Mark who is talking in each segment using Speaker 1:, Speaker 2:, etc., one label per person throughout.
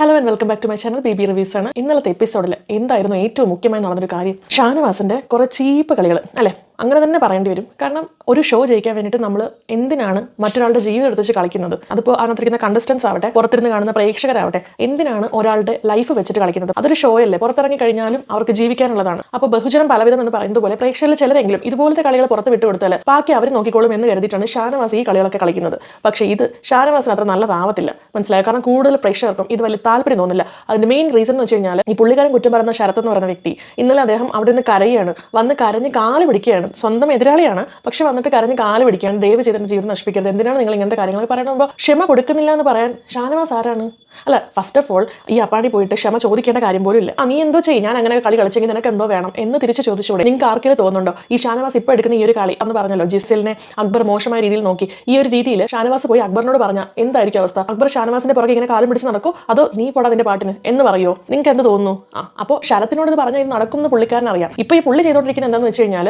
Speaker 1: Hello and welcome back to my channel B B reviews ആണ്. ഇന്നലത്തെ എപ്പിസോഡിൽ എന്തായിരുന്നു ഏറ്റവും മുഖ്യമായി നടന്നൊരു കാര്യം? ഷാനവാസിന്റെ കുറെ ചീപ്പ് കളികൾ അല്ലേ? അങ്ങനെ തന്നെ പറയേണ്ടി വരും. കാരണം ഒരു ഷോ ജയിക്കാൻ വേണ്ടിയിട്ട് നമ്മൾ എന്തിനാണ് മറ്റൊരാളുടെ ജീവിതം എടുത്ത് വെച്ച് കളിക്കുന്നത്? അതിപ്പോൾ അതിനകത്തിരിക്കുന്ന കണ്ടസ്റ്റൻസ് ആവട്ടെ പുറത്തിരുന്ന് കാണുന്ന പ്രേക്ഷകരാവട്ടെ എന്തിനാണ് ഒരാളുടെ ലൈഫ് വെച്ചിട്ട് കളിക്കുന്നത്? അതൊരു ഷോ അല്ലേ? പുറത്തിറങ്ങി കഴിഞ്ഞാലും അവർക്ക് ജീവിക്കാനുള്ളതാണ്. അപ്പോൾ ബഹുജനം പലവിധം എന്ന് പറയുന്നത് പോലെ പ്രേക്ഷകരിൽ ചിലരെങ്കിലും ഇതുപോലത്തെ കളികൾ പുറത്ത് വിട്ടുകൊടുത്താൽ ബാക്കി അവർ നോക്കിക്കോളും എന്ന് കരുതിയിട്ടാണ് ഷാനവാസ് ഈ കളികളൊക്കെ കളിക്കുന്നത്. പക്ഷേ ഇത് ഷാനവാസിന് അത്ര നല്ലതാവത്തില്ല. മനസ്സിലായോ? കാരണം കൂടുതൽ പ്രേക്ഷകർക്കും ഇത് വലിയ താല്പര്യം തോന്നില്ല അതിന്റെ മെയിൻ റീസൺ എന്ന് വെച്ച് കഴിഞ്ഞാൽ ഈ പുള്ളിക്കാരൻ കുറ്റം പറയുന്ന ശരത് എന്ന് പറയുന്ന വ്യക്തി ഇന്നലെ അദ്ദേഹം അവിടെ നിന്ന് കരയാണ്. വന്ന് കരഞ്ഞ് കാൽ പിടിക്കുകയാണ്. സ്വന്തം എതിരാളിയാണ്. പക്ഷെ വന്നിട്ട് കരഞ്ഞ് കാൽ പിടിക്കുകയാണ് ദയവ് ചെയ്ത് ജീവിതം നശിപ്പിക്കരുത്. എന്തിനാണ് നിങ്ങൾ ഇങ്ങനത്തെ കാര്യങ്ങൾ പറയണമെമ്പോൾ ക്ഷമ കൊടുക്കുന്നില്ല എന്ന് പറയാൻ ഷാനവാസ് ആരാണ്? അല്ല ഫസ്റ്റ് ഓഫ് ഓൾ ഈ അപ്പാടി പോയിട്ട് ക്ഷമ ചോദിക്കേണ്ട കാര്യം പോലും ഇല്ല. നീ എന്തോ ചെയ്യും. ഞാൻ അങ്ങനെ കളി കളിച്ചെങ്കിൽ നിനക്ക് എന്തോ വേണം എന്ന് തിരിച്ച് ചോദിച്ചുകൂടെ നിങ്ങൾക്ക് ആർക്കെങ്കിലും തോന്നുന്നുണ്ടോ? ഈ ഷാനവാസ് ഇപ്പോൾ എടുക്കുന്ന ഈ ഒരു കളി എന്ന് പറഞ്ഞല്ലോ ജിസലിനെ അക്ബർ മോശമായ രീതിയിൽ നോക്കി. ഈ ഒരു രീതിയിൽ ഷാനവാസ് പോയി അക്ബറിനോട് പറഞ്ഞാൽ എന്തായിരിക്കും അവസ്ഥ? അക്ബർ ഷാനവാസിന്റെ പുറകെ ഇങ്ങനെ കാലം പിടിച്ച് നടക്കോ? അതോ നീ പോടാ നിന്റെ പാട്ടിന്? എന്ന് പറയോ? നിങ്ങൾക്ക് എന്ത് തോന്നുന്നു? ആ അപ്പോൾ ശരത്തിനോട് പറഞ്ഞാൽ ഇത് നടക്കുന്ന പുള്ളിക്കാരൻ അറിയാം ഇപ്പോൾ ഈ പുള്ളി ചെയ്തുകൊണ്ടിരിക്കുന്നത് എന്താണെന്ന് വെച്ച് കഴിഞ്ഞാൽ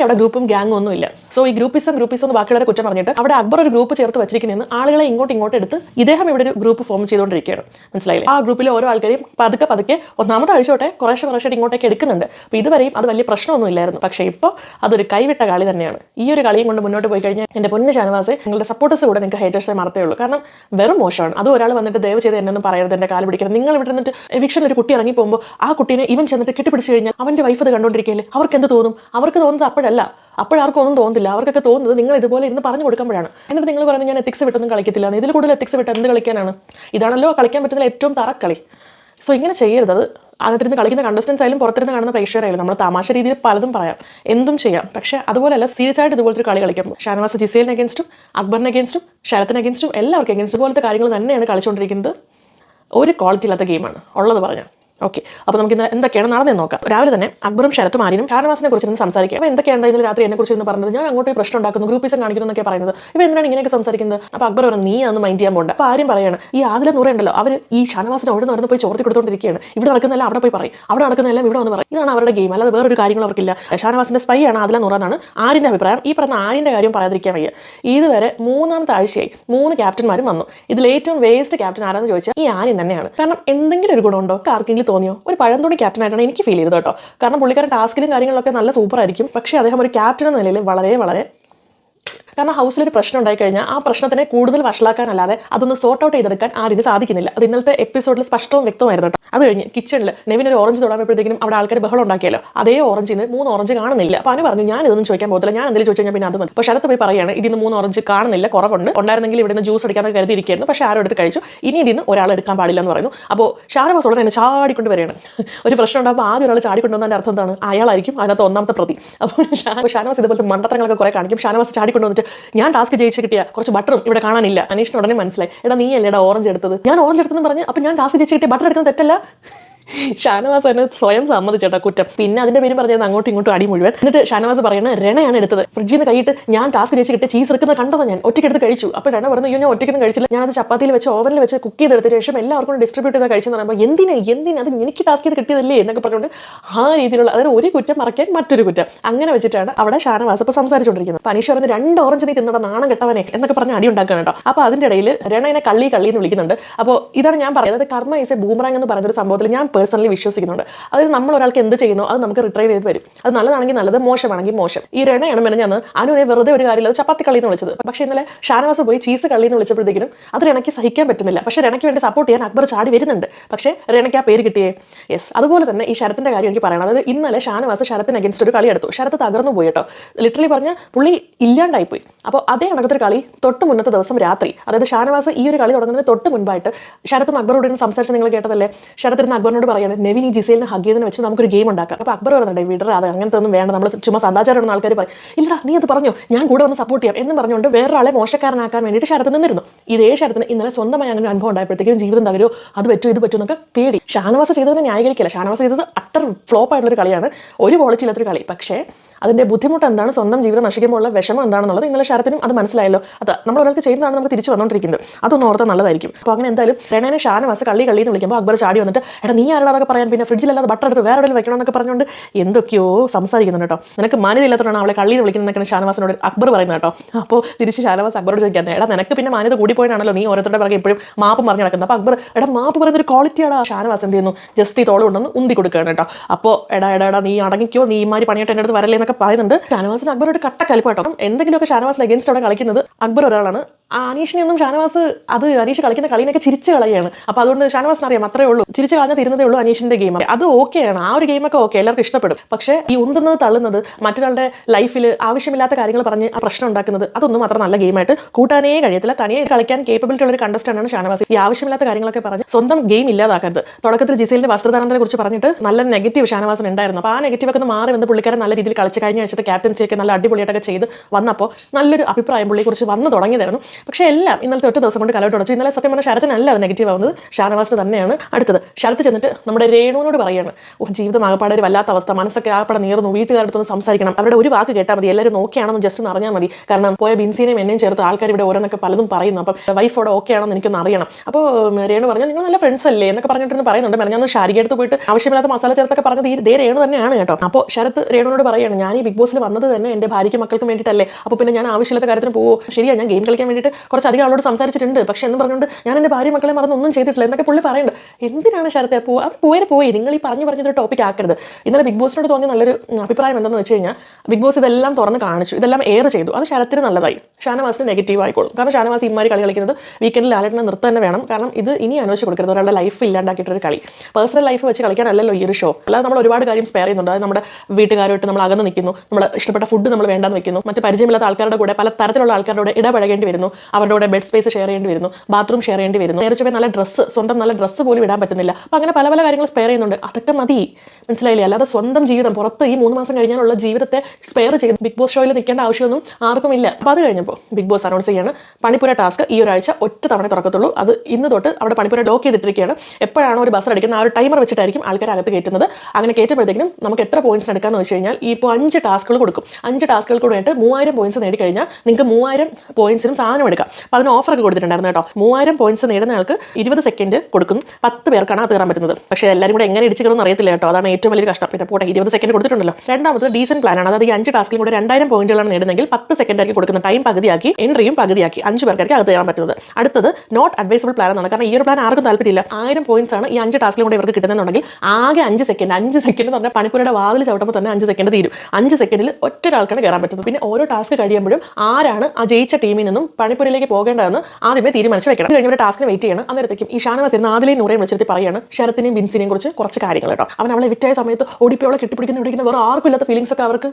Speaker 1: പുള്ളിക്ക് അവിടെ ഗ്രൂപ്പും ഗ്യാങ്ങും ഒന്നും ഇല്ല സോ ഈ ഗ്രൂപ്പിസം ഗ്രൂപ്പിസം എന്ന് ബാക്കിയുള്ളവരെ കുറ്റം പറഞ്ഞിട്ട് അവിടെ അക്ബർ ഒരു ഗ്രൂപ്പ് ചേർത്ത് വെച്ചിരിക്കുന്നതെന്ന് ആളുകളെ ഇങ്ങോട്ട് ഇങ്ങോട്ട് എടുത്ത് ഇദ്ദേഹം ഇവിടെ ഒരു ഗ്രൂപ്പ് ഫോം ചെയ്തുകൊണ്ടിരിക്കുകയാണ്. മനസ്സിലായില്ലേ? ആ ഗ്രൂപ്പിലെ ഓരോ ആൾക്കാരെയും പതുക്കെ പതുക്കെ ഒന്നാമത് അഴിച്ചോട്ടെ കുറേശ്ശെ കുറേശ്ശെ ഇങ്ങോട്ടേക്ക് എടുക്കുന്നുണ്ട്. അപ്പോൾ ഇതുവരെയും അത് വലിയ പ്രശ്നമൊന്നും ഇല്ലായിരുന്നു പക്ഷേ ഇപ്പോൾ അതൊരു കൈവിട്ട കളി തന്നെയാണ്. ഈ ഒരു കളിയും കൊണ്ട് മുന്നോട്ട് പോയി കഴിഞ്ഞാൽ എന്റെ പൊന്നു ഷാനവാസെ നിങ്ങളുടെ സപ്പോർട്ടേഴ്സ് കൂടെ നിങ്ങൾക്ക് ഹേറ്റേഴ്സെ മറത്തേ ഉള്ളൂ കാരണം വെറും മോശമാണ്. അത് ഒരാൾ വന്നിട്ട് ദയവ് ചെയ്ത് എന്നൊന്നും പറയരുത് എന്റെ കാൽ പിടിക്കരുത്. നിങ്ങൾ ഇവിടെ നിന്നിട്ട് എവിക്ഷനിൽ ഒരു കുട്ടി ഇറങ്ങി പോകുമ്പോൾ ആ കുട്ടീനെ ഇവൻ ചെന്നിട്ട് കെട്ടിപ്പിടിച്ച് കഴിഞ്ഞാൽ അവന്റെ വൈഫ് അത് കണ്ടുകൊണ്ടിരിക്കുകയല്ലേ അവർക്ക് എന്ത് തോന്നും? അവർക്ക് തോന്നുന്നത് അപ്പോഴല്ല അപ്പോഴാർക്കും ഒന്നും തോന്നുന്നില്ല. അവർക്കൊക്കെ തോന്നുന്നത് നിങ്ങൾ ഇതുപോലെ ഇരുന്ന് പറഞ്ഞു കൊടുക്കുമ്പോഴാണ്. എന്നിട്ട് നിങ്ങൾ പറയുന്നത് ഞാൻ എത്തിക്സ് വിട്ടൊന്നും കളിക്കത്തില്ല. ഇതിൽ കൂടുതൽ എത്തിക്സ് വിട്ട് എന്ത് കളിക്കാനാണ്? ഇതാണല്ലോ കളിക്കാൻ പറ്റുന്ന ഏറ്റവും തറക്കളി സോ ഇങ്ങനെ ചെയ്യരുത്. അത് അതിനകത്തിരുന്ന് കളിക്കുന്ന കണ്ടസ്റ്റൻസ് ആയാലും പുറത്തിരുന്ന് കാണുന്ന പ്രേക്ഷകരായാലും നമ്മൾ തമാശ രീതിയിൽ പലതും പറയാം. എന്തും ചെയ്യാം. പക്ഷേ അതുപോലെയല്ല സീരിയസ് ആയിട്ട് ഇതുപോലത്തെ കളി കളിക്കാം ഷാനവാസ് ജിസേലിന് അഗേൻസ്റ്റും അക്ബറിന് അഗേൻസ്റ്റും ശരത്തിന് അഗേൻസ്റ്റും എല്ലാവർക്കും അഗേൻസ്റ്റ് ഇതുപോലത്തെ കാര്യങ്ങൾ തന്നെയാണ് കളിച്ചുകൊണ്ടിരിക്കുന്നത്. ഒരു ക്വാളിറ്റി ഇല്ലാത്ത ഗെയിമാണ് ഉള്ളത് പറഞ്ഞാൽ ഓക്കെ അപ്പോൾ നമുക്ക് ഇന്ന് എന്തൊക്കെയാണ് നടന്നതെന്ന് നോക്കാം. രാവിലെ തന്നെ അക്ബറും ശരത്തും ആര്യനും ഷാനവാസിനെ കുറിച്ച് ഇന്ന് സംസാരിക്കുക അപ്പോൾ എന്തൊക്കെയാണ് ഇന്നലെ രാത്രി എന്നെ കുറിച്ച് ഇന്ന് പറഞ്ഞത്? ഞാൻ അങ്ങോട്ട് പ്രശ്നം ഉണ്ടാക്കുന്നു ഗ്രൂപ്പിസം കാണിക്കുന്നു എന്നൊക്കെ പറയുന്നത്. ഇവ എന്തിനാണ് ഇങ്ങനെയൊക്കെ സംസാരിക്കുന്നത്? അപ്പോൾ അക്ബർ പറഞ്ഞു നീ അന്ന് മൈൻഡ് ചെയ്യാൻ പോകണ്ട അപ്പോൾ ആര്യം പറയാണ് ഈ ആദില നൂറുണ്ടല്ലോ അവർ ഈ ഷാനവാസിനെ അവിടെ നിന്ന് പോയി ചോർത്തി കൊടുത്തുകൊണ്ടിരിക്കുകയാണ് ഇവിടെ നടക്കുന്നതെല്ലാം അവിടെ പോയി പറയും. അവിടെ നടക്കുന്നതെല്ലാം ഇവിടെ വന്ന് പറയും. ഇതാണ് അവരുടെ ഗെയിം അല്ലാതെ വേറൊരു കാര്യങ്ങൾ അവർക്കില്ല. ഷാനവാസിന്റെ സ്പൈ ആണ് ആദില നൂറാന്നാണ് ആരിന്റെ അഭിപ്രായം. ഈ പറഞ്ഞ ആരിന്റെ കാര്യം പറയാതിരിക്കാൻ വയ്യ. ഇതുവരെ മൂന്നാമത്തെ ആഴ്ചയായി മൂന്ന് ക്യാപ്റ്റന്മാരും വന്നു. ഇതിൽ ഏറ്റവും വേസ്റ്റ് ക്യാപ്റ്റൻ ആരാന്ന് ചോദിച്ചാൽ ഈ ആര്യൻ തന്നെയാണ്. കാരണം എന്തെങ്കിലും ഒരു ഗുണമുണ്ടോ? ആർക്കെങ്കിലും തോന്നിയോ? ഒരു പഴം തുണി ക്യാപ്റ്റൻ ആയിട്ടാണ് എനിക്ക് ഫീൽ ചെയ്തത് കേട്ടോ. കാരണം പുള്ളിക്കാരൻ ടാസ്കിലും കാര്യങ്ങളൊക്കെ നല്ല സൂപ്പർ ആയിരിക്കും. പക്ഷേ അദ്ദേഹം ഒരു ക്യാപ്റ്റൻ എന്ന നിലയിൽ വളരെ വളരെ കാരണം ഹൗസിലൊരു പ്രശ്നം ഉണ്ടായി കഴിഞ്ഞാൽ ആ പ്രശ്നത്തിനെ കൂടുതൽ വഷളാക്കാനല്ലാതെ അതൊന്ന് സോർട്ട് ഔട്ട് ചെയ്തെടുക്കാൻ ആരിന് സാധിക്കുന്നില്ല. അത് ഇന്നലത്തെ എപ്പിസോഡിൽ സ്പഷ്ടവും വ്യക്തമായിരുന്നു കേട്ടോ. അത് കഴിഞ്ഞ് കിച്ചണിൽ നെവിൻ ഒരു ഓറഞ്ച് തൊടാൻ അവിടെ ആൾക്കാർ ബഹളം ഉണ്ടാക്കിയല്ലോ. അതേ ഓറഞ്ചിൽ നിന്ന് മൂന്ന് ഓറഞ്ച് കാണുന്നില്ല. അപ്പോൾ അനു പറഞ്ഞു ഞാൻ ഇതൊന്നും ചോദിക്കാൻ പോകത്തില്ല. ഞാൻ എന്തെങ്കിലും ചോദിച്ചു കഴിഞ്ഞാൽ പിന്നെ അത് മതി. അപ്പോൾ അടുത്ത് പോയി പറയാണ് ഇതിന് മൂന്ന് ഓറഞ്ച് കാണുന്നില്ല കുറവുണ്ട്. ഉണ്ടായിരുന്നെങ്കിൽ ഇവിടെ നിന്ന് ജ്യൂസ് അടിക്കാതെ കരുതിയിരിക്കുന്നു പക്ഷേ ആരും എടുത്ത് കഴിച്ചു. ഇനി ഇതിന് ഒരാൾ എടുക്കാൻ പാടില്ല എന്ന് പറയുന്നു. അപ്പോൾ ഷാരവാസ് ഉടനെ എന്നെ ചാടിക്കൊണ്ട് വരികയാണ്. ഒരു പ്രശ്നം ഉണ്ടാകുമ്പോൾ ആദ്യം ഒരാൾ ചാടിക്കൊണ്ടുവന്നതിന്റെ അർത്ഥം എന്താണ്? അയാളായിരിക്കും അതിനകത്ത് ഒന്നാമത്തെ പ്രതി. അപ്പോൾ ഷാനവാസ് ഇതുപോലത്തെ മണ്ടത്തരങ്ങളൊക്കെ കുറേ കാണിക്കും. ഷാനവാസ് ചാടിക്കൊണ്ട് വന്നിട്ട് ഞാൻ ടാസ്ക് ജയിച്ച് കിട്ടിയ കുറച്ച് ബട്ടറും ഇവിടെ കാണാനില്ല. അനീഷിന് ഉടനെ മനസ്സിലായി. എടാ നീ അല്ലേടാ ഓറഞ്ച് എടുത്തത്? ഞാൻ ഓറഞ്ച് എടുത്തെന്ന് പറഞ്ഞ് അപ്പോൾ ഞാൻ ടാസ്ക് ജയിച്ച് കിട്ടിയ ബട്ടർ എടുക്കുന്നത് തെറ്റല്ല? ഷാനവാസ് എന്നെ സ്വയം സമ്മതിച്ചേട്ടാ കുറ്റം. പിന്നെ അതിന്റെ പേര് പറഞ്ഞത് അങ്ങോട്ടും ഇങ്ങോട്ടും അടി മുഴുവൻ. എന്നിട്ട് ഷാനവാസ് പറയുന്നത് രണയാണ് എടുത്തത്. ഫ്രിഡ്ജിൽ നിന്ന് കൈയിട്ട് ഞാൻ ടാസ്ക് ജയിച്ച് കിട്ടി ചീസ് എടുക്കുന്ന കണ്ടത് ഞാൻ. ഒറ്റയ്ക്ക് എടുത്ത് കഴിച്ചു. അപ്പോൾ രണ പറഞ്ഞു ഞാൻ ഒറ്റയ്ക്കൊന്നും കഴിച്ചില്ല. ഞാനത് ചപ്പാത്തിയിൽ വെച്ച് ഓവനിൽ വെച്ച് കുക്ക് ചെയ്തെടുത്ത ശേഷം എല്ലാവർക്കും ഡിസ്ട്രിബ്യൂട്ട് ചെയ്താൽ കഴിച്ചെന്ന് പറയുമ്പോൾ എന്തിനാ എന്തിനാ? അത് എനിക്ക് ടാസ്ക് ചെയ്ത് കിട്ടിയതല്ലേ? എന്നൊക്കെ പറഞ്ഞുകൊണ്ട് ആ രീതിയിലുള്ള അതായത് ഒരു കുറ്റം മറയ്ക്കാൻ മറ്റൊരു കുറ്റം. അങ്ങനെ വെച്ചിട്ടാണ് അവിടെ ഷാനവാസ് ഇപ്പോൾ സംസാരിച്ചുകൊണ്ടിരിക്കുന്നത്. പനീഷ് പറഞ്ഞ് രണ്ട് ഓറഞ്ച് നീ തിന്നട നാണം കെട്ടവനെ എന്നൊക്കെ പറഞ്ഞ് അടി ഉണ്ടാക്കുകയാണ് കേട്ടോ. അപ്പോൾ അതിന്റെ ഇടയിൽ രണ എന്നെ കള്ളി കള്ളി എന്ന് വിളിക്കുന്നുണ്ട്. അപ്പോൾ ഇതാണ് ഞാൻ പറയുന്നത്. കർമ്മ ഈസ് എ ബൂമറാങ് എന്ന് പറഞ്ഞൊരു സംഭവത്തിൽ ഞാൻ പേഴ്സണലി വിശ്വസിക്കുന്നുണ്ട്. അതായത് നമ്മൾ ഒരാൾക്ക് എന്ത് ചെയ്യുന്നു അത് നമുക്ക് റിട്രൈവ് ചെയ്ത് വരും അത് നല്ലതാണെങ്കിൽ നല്ലത് മോശമാണെങ്കിൽ മോശം. ഈ രണയാണ് മെനഞ്ഞാന്ന് അനുവിനെ വെറുതെ ഒരു കാര്യമില്ല ചപ്പാത്തി കളി എന്ന് വിളിച്ചത്. പക്ഷേ ഇന്നലെ ഷാനവാസ് പോയി ചീസ് കളി എന്ന് വിളിച്ചപ്പോഴത്തേക്കും അത് രണയ്ക്ക് സഹിക്കാൻ പറ്റുന്നില്ല. പക്ഷേ രണയ്ക്ക് വേണ്ടി സപ്പോർട്ട് ചെയ്യാൻ അക്ബർ ചാടി വരുന്നുണ്ട്. പക്ഷേ രണയ്ക്ക് ആ പേര് കിട്ടിയേ? യെസ് അതുപോലെ തന്നെ ഈ ശരത്തിന്റെ കാര്യം എനിക്ക് പറയണം. അതായത് ഇന്നലെ ഷാനവാസ് ശരത്തിന് അഗൻസ്റ്റ് ഒരു കളി എടുത്തു. ശരത്ത് തകർന്നു പോയി കേട്ടോ. ലിറ്ററലി പറഞ്ഞ പുള്ളി ഇല്ലാണ്ടായിപ്പോയി അപ്പോൾ അതേ കണക്കത്തൊരു കളി തൊട്ട് മുന്നത്തെ ദിവസം രാത്രി. അതായത് ഷാനവാസ് ഈ ഒരു കളി തുടങ്ങുന്നതിന് തൊട്ട് മുൻപായിട്ട് ശരത്തും അക്ബറോട് സംസാരിച്ച് നിങ്ങൾ കേട്ടതല്ലേ? ശരത്ത് ഇരുന്ന് അക്ബറിനോട് പറയാണ് നെവിൻ ഈ ജിസേലിന് ഹഗ് ചെയ്തതിന് വെച്ച് നമുക്കൊരു ഗെയിം ഉണ്ടാക്കാം. അപ്പോൾ അക്ബർ പറയുന്നുണ്ട് വിടറ അത് അങ്ങനത്തെ ഒന്നും വേണ്ട. നമ്മൾ ചുമ്മാ സദാചാരമുള്ള ആൾക്കാർ പറയും. ഇല്ലടാ നീ അത് പറഞ്ഞു. ഞാൻ കൂടെ വന്ന് സപ്പോർട്ട് ചെയ്യാം. എന്ന് പറഞ്ഞുകൊണ്ട് വേറൊരാളെ മോശക്കാരനാക്കാൻ വേണ്ടിയിട്ട് ശരത്ത് നിന്നിരുന്നു. ഇതേ ശരത്തിന് ഇന്നലെ സ്വന്തമായി അങ്ങനെ ഒരു അനുഭവം ഉണ്ടായപ്പോഴത്തേക്കും ജീവിതം തകരോ അത് പറ്റുമോ ഇത് പറ്റും എന്നൊക്കെ പേടി. ഷാനവാസ് ചെയ്തതിനെ ന്യായീകരിക്കില്ല. ഷാനവാസ് ചെയ്തത് അട്ടർ ഫ്ലോപ്പ് ആയിട്ടുള്ള ഒരു കളിയാണ്. ഒരു ക്വാളിറ്റി ഇല്ലാത്തൊരു കളി. പക്ഷേ അതിന്റെ ബുദ്ധിമുട്ട് എന്താണ്? സ്വന്തം ജീവിതം നശിക്കുമ്പോൾ ഉള്ള വിഷമം എന്താണെന്നുള്ളത് ഇന്നലെ ശരത്തിനും അത് മനസ്സിലായല്ലോ. അത് നമ്മൾ ഒരാൾക്ക് ചെയ്യുന്നതാണ് നമുക്ക് തിരിച്ചു വന്നുകൊണ്ടിരിക്കുന്നത് അതൊന്നും ഓർത്താൽ നല്ലതായിരിക്കും. അപ്പോൾ അങ്ങനെ എന്തായാലും രണേനെ ഷാനവാസ് കള്ളി കള്ളി എന്ന് വിളിക്കുമ്പോൾ അക്ബർ ചാടി വന്നിട്ട് എടാ നീ ആരോടാ പറയാൻ? പിന്നെ ഫ്രിഡ്ജിലല്ലാതെ ബട്ടർ എടുത്ത് വേറെ എവിടെയും വെക്കണമെന്നൊക്കെ പറഞ്ഞുകൊണ്ട് എന്തൊക്കെയോ സംസാരിക്കുന്നുണ്ട് കേട്ടോ. നിനക്ക് മാന്യതയില്ലാത്തതുകൊണ്ടാണ് അവളെ കള്ളി എന്ന് വിളിക്കുന്നതൊക്കെ ഷാനവാസിനോട് അക്ബർ പറയുന്നത് കേട്ടോ. അപ്പോൾ തിരിച്ച് ഷാനവാസ് അക്ബറോട് ചോദിക്കാൻ എടാ നിനക്ക് പിന്നെ മാന്യത കൂടിപ്പോയിട്ടാണല്ലോ നീ ഓരോരുത്തരുടെ പിറകെ എപ്പോഴും മാപ്പ് പറഞ്ഞു നടക്കുന്നത്. അപ്പോൾ അക്ബർ എടാ മാപ്പ് പറയുന്ന ഒരു ക്വാളിറ്റിയാണ് ഷാനവാസ് എന്ത് ചെയ്യുന്നു? ജസ്റ്റ് ഈ തോളം ഉണ്ടെന്ന് ഉന്തി കൊടുക്കുകയാണ് കേട്ടോ. അപ്പോൾ എടാ എടാ എടാ നീ അടങ്ങിക്കോ. നീ ഇമാരി പണിയായിട്ട് എന്റെ അടുത്ത് വരല്ലേ എന്നൊക്കെ പറയുന്നുണ്ട്. ഷാനവാസിന് അക്ബറോട് കട്ട കലിപ്പാട്ടോ. എന്തെങ്കിലുമൊക്കെ ഷാനവാസിന് അഗേൻസ്റ്റ് അവിടെ കളിക്കുന്നത് അക്ബർ ഒരാളാണ്. അനീഷിനെ ഒന്നും ഷാനവാസ് അത് അനീഷ് കളിക്കുന്ന കളിനൊക്കെ ചിരിച്ച് കളയാണ് അപ്പോൾ അതുകൊണ്ട് ഷാനവാസിന് അറിയാം അത്രേ ഉള്ളൂ. ചിരിച്ച് കളഞ്ഞാൽ തീരുന്നതേ ഉള്ളൂ അനീഷിന്റെ ഗെയിം അത് ഓക്കെയാണ്. ആ ഒരു ഗെയിമൊക്കെ ഓക്കെ. എല്ലാവർക്കും ഇഷ്ടപ്പെടും. പക്ഷേ ഈ ഉന്തുന്നത് തള്ളുന്നത് മറ്റൊരാളുടെ ലൈഫിൽ ആവശ്യമില്ലാത്ത കാര്യങ്ങൾ പറഞ്ഞ് ആ പ്രശ്നം ഉണ്ടാക്കുന്നത് അതൊന്നും അത്ര നല്ല ഗെയിമായിട്ട് കൂട്ടാനേ കഴിയത്തില്ല. തനിയെ കളിക്കാൻ കേപ്പബിലിറ്റി ഉള്ള ഒരു കണ്ടസ്റ്റന്റ് ആണ് ഷാനവാസ്. ഈ ആവശ്യമില്ലാത്ത കാര്യങ്ങളൊക്കെ പറഞ്ഞ് സ്വന്തം ഗെയിം ഇല്ലാതാക്കരുത്. തുടക്കത്തിൽ ജിസേലിന്റെ വസ്ത്രധാരണത്തെ കുറിച്ച് പറഞ്ഞിട്ട് നല്ല നെഗറ്റീവ് ഷാനവാസിന് ഉണ്ടായിരുന്നു. അപ്പോൾ ആ നെഗറ്റീവ് ഒക്കെ മാറി വന്ന് പുള്ളിക്കാരൻ നല്ല രീതിയിൽ കളിച്ച് കഴിഞ്ഞ ആഴ്ചത്തെ ക്യാപ്റ്റൻസി ഒക്കെ നല്ല അടിപൊളിയായിട്ടൊക്കെ ചെയ്ത് വന്നപ്പോൾ നല്ലൊരു അഭിപ്രായം പുള്ളിയെക്കുറിച്ച് വന്ന് തുടങ്ങിയതായിരുന്നു. പക്ഷേ എല്ലാം ഇന്നലത്തെ ഒറ്റ ദിവസം കൊണ്ട് കലോട്ട് ഉടച്ചു. ഇന്നലെ സത്യം പറഞ്ഞാൽ ശരത്തിനല്ല അത് നെഗറ്റീവ് ആവുന്നത്. ഷാനവാസിന് തന്നെയാണ്. അടുത്തത് ശരത്ത് ചെന്നിട്ട് നമ്മുടെ രേണുവിനോട് പറയാണ്. ജീവിതം ആകപ്പാടെ ഒരു വല്ലാത്ത അവസ്ഥ. മനസ്സൊക്കെ ആകപ്പാടെ നീർന്നു. വീട്ടുകാരുടെ അടുത്തൊന്ന് സംസാരിക്കണം. അവരുടെ ഒരു വാക്ക് കേട്ടാൽ മതി. എല്ലാവരും നോക്കിയാണെന്ന് ജസ്റ്റ് ഒന്ന് അറിഞ്ഞാൽ മതി. കാരണം പോയ ബിൻസിനെയും എന്നെയും ചേർത്ത് ആൾക്കാർ ഇവിടെ ഓരോന്നൊക്കെ പലതും പറയുന്നു. അപ്പം വൈഫ് അവിടെ ഓക്കെ ആണെന്ന് എനിക്കൊന്ന് അറിയണം. അപ്പോൾ രേണു പറഞ്ഞു നിങ്ങൾ നല്ല ഫ്രണ്ട്സ് അല്ലേ? എന്നൊക്കെ പറഞ്ഞിട്ട് പറയുന്നുണ്ട്. ഞാൻ എടുത്ത് പോയിട്ട് ആവശ്യമില്ലാത്ത മസാല ചേർത്തൊക്കെ പറഞ്ഞത് ഈ ദേ രേണു തന്നെയാണ് കേട്ടോ. അപ്പോൾ ശരത്ത് രേണുവിനോട് പറയുകയാണ് ഞാൻ ഈ ബിഗ് ബോസിൽ വന്നത് തന്നെ എന്റെ ഭാര്യയ്ക്കും മക്കൾക്കും വേണ്ടിയിട്ടല്ലേ അപ്പോൾ പിന്നെ ഞാൻ ആവശ്യമില്ലാത്ത കാര്യത്തിന് പോകുമോ ശരിയാണ് ഞാൻ ഗെയിം കളിക്കാൻ വേണ്ടിയിട്ട് കുറച്ചധികം ആളോട് സംസാരിച്ചിട്ടുണ്ട്. പക്ഷേ എന്ന് പറഞ്ഞുകൊണ്ട് ഞാൻ എന്റെ ഭാര്യ മക്കളെ മറന്നൊന്നും ചെയ്തിട്ടില്ല. എന്നൊക്കെ പുള്ളി പറയുന്നുണ്ട്. എന്തിനാണ് ശരത്തെ പോ അവർ പോയത് പോയി? നിങ്ങൾ ഈ പറഞ്ഞു പറഞ്ഞൊരു ടോപ്പിക് ആക്കരുത്. ഇന്നലെ ബിഗ് ബോസിനോട് തോന്നിയ നല്ലൊരു അഭിപ്രായം എന്താണെന്ന് വെച്ച് കഴിഞ്ഞാൽ ബിഗ് ബോസ് ഇതെല്ലാം തുറന്ന് കാണിച്ചു. ഇതെല്ലാം എയർ ചെയ്തു. അത് ശരത്തിന് നല്ലതായി. ഷാനവാസിന് നെഗറ്റീവ് ആയിക്കോളും. കാരണം ഷാനവാസ് ഇമാരി കളി കളിക്കുന്നത് വീക്കെൻഡിൽ ആലട്ടിനെ നൃത്തം തന്നെ വേണം. കാരണം ഇത് ഇനി അനുവദിച്ച് കൊടുക്കരുത്. ഒരാളുടെ ലൈഫ് ഇല്ലാണ്ടാക്കിയിട്ടൊരു കളി. പേഴ്സണൽ ലൈഫ് വെച്ച് കളിക്കാനല്ലല്ലോ ഈ ഒരു ഷോ അല്ലാതെ നമ്മൾ ഒരുപാട് കാര്യം സ്പെയർ ചെയ്യുന്നുണ്ട്. അത് നമ്മുടെ വീട്ടുകാരുമായിട്ട് നമ്മൾ അകന്ന് നിൽക്കുന്നു. നമ്മൾ ഇഷ്ടപ്പെട്ട ഫുഡ് നമ്മൾ വേണ്ടാന്ന് വെക്കുന്നു. മറ്റ് പരിചയമില്ലാത്ത ആൾക്കാരുടെ കൂടെ പല തരത്തിലുള്ള ആൾക്കാരുടെ ഇടപഴകേണ്ടി വരുന്നു. അവരുടെ കൂടെ ബെഡ് സ്പേസ് ഷെയർ ചെയ്യേണ്ടി വരുന്നു ബാത്റൂം ഷെയർ ചെയ്യേണ്ടി വരുന്നു. നേരെ ചൊവ്വേ നല്ല ഡ്രസ്സ് സ്വന്തം നല്ല ഡ്രസ്സ് പോലും ഇടാൻ പറ്റുന്നില്ല. അപ്പോൾ അങ്ങനെ പല പല കാര്യങ്ങൾ സ്പെയർ ചെയ്യുന്നുണ്ട്. അതൊക്കെ മതി. മനസ്സിലായില്ലേ? അല്ലാതെ സ്വന്തം ജീവിതം പുറത്ത് ഈ മൂന്ന് മാസം കഴിഞ്ഞാലുള്ള ജീവിതത്തെ സ്പെയർ ചെയ്ത് ബിഗ് ബോസ് ഷോയിൽ നിൽക്കേണ്ട ആവശ്യമൊന്നും ആർക്കും ഇല്ല. അപ്പോൾ അത് കഴിഞ്ഞപ്പോൾ ബിഗ് ബോസ് അനൗൺസ് ചെയ്യാണ് പണിപ്പുര ടാസ്ക് ഈ ഒരാഴ്ച ഒറ്റ തവണ തുറക്കത്തുള്ളൂ. അത് ഇന്ന് തൊട്ട് അവിടെ പണിപ്പുര ലോക്ക് ചെയ്തിട്ടിരിക്കുകയാണ്. എപ്പോഴാണോ ഒരു ബസ് അടിക്കുന്നത് ആ ഒരു ടൈമർ വെച്ചിട്ടായിരിക്കും ആൾക്കാർ അകത്ത് കയറ്റുന്നത്. അങ്ങനെ കയറ്റുമ്പോഴത്തേക്കും നമുക്ക് എത്ര പോയിന്റ്സ് എടുക്കാന്ന് വെച്ച് കഴിഞ്ഞാൽ ഇപ്പോൾ അഞ്ച് ടാസ്കുകൾ കൊടുക്കും. അഞ്ച് ടാസ്കുകൾ കൂടെ മൂവായിരം പോയിന്റ്സ് നേടിക്കഴിഞ്ഞാൽ നിങ്ങൾക്ക് മൂവായിരം പോയിന്റ്സിനും സാധനം എടുക്കാം. അപ്പോൾ അതിന് ഓഫറൊക്കെ കൊടുത്തിട്ടുണ്ടായിരുന്നു കേട്ടോ. മൂവായിരം പോയിന്റ്സ് നേടുന്ന ആൾക്ക് ഇരുപത് സെക്കൻഡ് കൊടുക്കും. പത്ത് പേർക്കാണ് അത് കയറാൻ പറ്റുന്നത്. പക്ഷേ എല്ലാവരും കൂടെ എങ്ങനെ ഇടിച്ചു കയറുമെന്ന് അറിയത്തില്ല കേട്ടോ. അതാണ് ഏറ്റവും വലിയ കഷ്ടം. പിന്നെ പോട്ടെ ഇരുപത് സെക്കൻഡ് കൊടുത്തിട്ടുണ്ടല്ലോ. രണ്ടാമത് ഡീസന്റ് പ്ലാനാണ് അതായത് ഈ അഞ്ച് ടാസ്കിൽ കൂടെ രണ്ടായിരം പോയിന്റുകളാണ് നേടുന്നെങ്കിൽ പത്ത് സെക്കൻഡ് ആയിരിക്കും കൊടുക്കുന്ന ടൈം പകുതിയാക്കി എൻട്രിയും പകുതിയാക്കി അഞ്ച് പേർക്കായിരിക്കും അത് കയറാൻ പറ്റുന്നത്. അടുത്തത് നോട്ട് അഡ്വൈസബിൾ പ്ലാൻ എന്നാണ് കാരണം ഈ ഒരു പ്ലാൻ ആർക്കും താല്പര്യമില്ല. ആയിരം പോയിന്റ്സ് ആണ് ഈ അഞ്ച് ടാസ്കിൽ കൂടെ ഇവർക്ക് കിട്ടുന്നതെന്നുണ്ടെങ്കിൽ ആകെ അഞ്ച് സെക്കൻഡ് അഞ്ച് സെക്കൻഡ് എന്ന് പറഞ്ഞാൽ പണിപ്പുരയുടെ വാതിൽ ചവിട്ടുമ്പോൾ തന്നെ അഞ്ച് സെക്കൻഡ് തീരും. അഞ്ച് സെക്കൻഡിൽ ഒറ്റ ഒരാൾക്കാണ് കയറാൻ പറ്റുന്നത്. പിന്നെ ഓരോ ടാസ്ക് കഴിയുമ്പോഴും ആരാണ് ആ ജയിച്ച ടീമിൽ നിന്നും പണിപ്പുരയിലേക്ക് പോകേണ്ടതെന്ന് ആദ്യമേ തീരുമാനിച്ച് വെക്കണം. കഴിഞ്ഞ ടാസ്കിന് വെയിറ്റ് ചെയ്യണം. അന്നേരത്തേക്കും ഈ ഷാനവാസ് ഇരുന്ന് ആദിലെയും നൂറേയും വിളിച്ചിട്ട് പറയാണ് ശരത്തിനെയും വിൻസിനെയും കുറിച്ച് കുറച്ച് കാര്യങ്ങൾ കേട്ടോ. അവൻ അവളെ വിറ്റായ സമയത്ത് ഓടിപ്പോളെ കെട്ടിപ്പിടിക്കുന്ന പിടിക്കുന്ന വേറെ ആർക്കും ഇല്ലാത്ത ഫീലിംഗ്സ് ഒക്കെ അവർക്ക്.